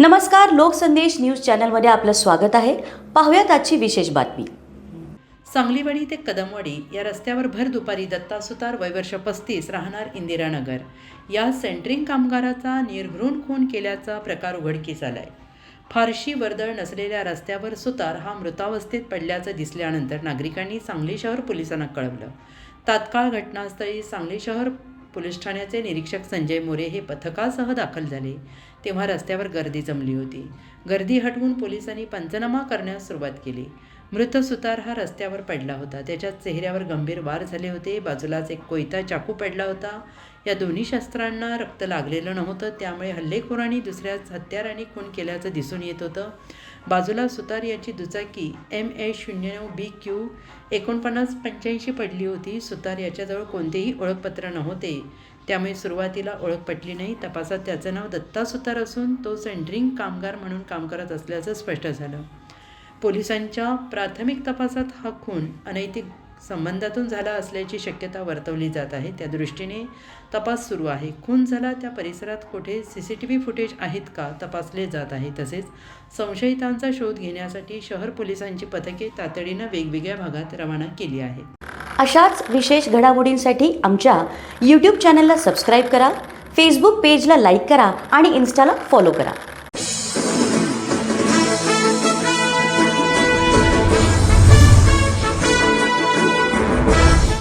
नमस्कार लोकसंदेश न्यूज चॅनलमध्ये आपलं स्वागत आहे. पाहूयात आजची विशेष बातमी. सांगलीवाडी ते कदमवाडी या रस्त्यावर भर दुपारी दत्ता सुतार वयवर्ष पस्तीस राहणार इंदिरानगर. या सेंट्रिंग कामगाराचा निर्घृण खून केल्याचा प्रकार उघडकीस आलाय. फारशी वर्दळ नसलेल्या रस्त्यावर सुतार हा मृतावस्थेत पडल्याचं दिसल्यानंतर नागरिकांनी सांगली शहर पोलिसांना कळवलं. तात्काळ घटनास्थळी सांगली शहर पोलीस ठाण्याचे निरीक्षक संजय मोरे हे पथकासह दाखल झाले. तेव्हा रस्त्यावर गर्दी जमली होती. गर्दी हटवून पोलिसांनी पंचनामा करण्यास सुरुवात केली. मृत सुतार हा रस्त्यावर पडला होता. त्याच्या चेहऱ्यावर गंभीर वार झाले होते. बाजूलाच एक कोयता चाकू पडला होता. या दोन्ही शस्त्रांना रक्त लागलेलं नव्हतं. त्यामुळे हल्लेखोरांनी दुसऱ्याच हत्याराने खून केल्याचं दिसून येत होतं. बाजूला सुतार याची दुचाकी एम ए शून्य नऊ बी क्यू एकोणपन्नास पंच्याऐंशी पडली होती. सुतार याच्याजवळ कोणतेही ओळखपत्र नव्हते. त्यामुळे सुरुवातीला ओळख पटली नाही. तपासात त्याचं नाव दत्ता सुतार असून तो सेंट्रिंग कामगार म्हणून काम करत असल्याचं स्पष्ट झालं. पोलिसांच्या प्राथमिक तपासात हा खून अनैतिक संबंधातून झाला असल्याची शक्यता वर्तवली जात आहे. त्या दृष्टीने तपास सुरू आहे. खून झाला त्या परिसरात कुठे C C T V footage आहेत का तपासले जात आहे. तसेच संशयितांचा शोध घेण्यासाठी शहर पोलिसांची पथके तातडीनं वेगवेगळ्या भागात रवाना केली आहेत अशाच विशेष घडामोडींसाठी आमच्या यूट्यूब चॅनलला सबस्क्राईब करा फेसबुक पेजला लाईक करा आणि इन्स्टाला फॉलो करा.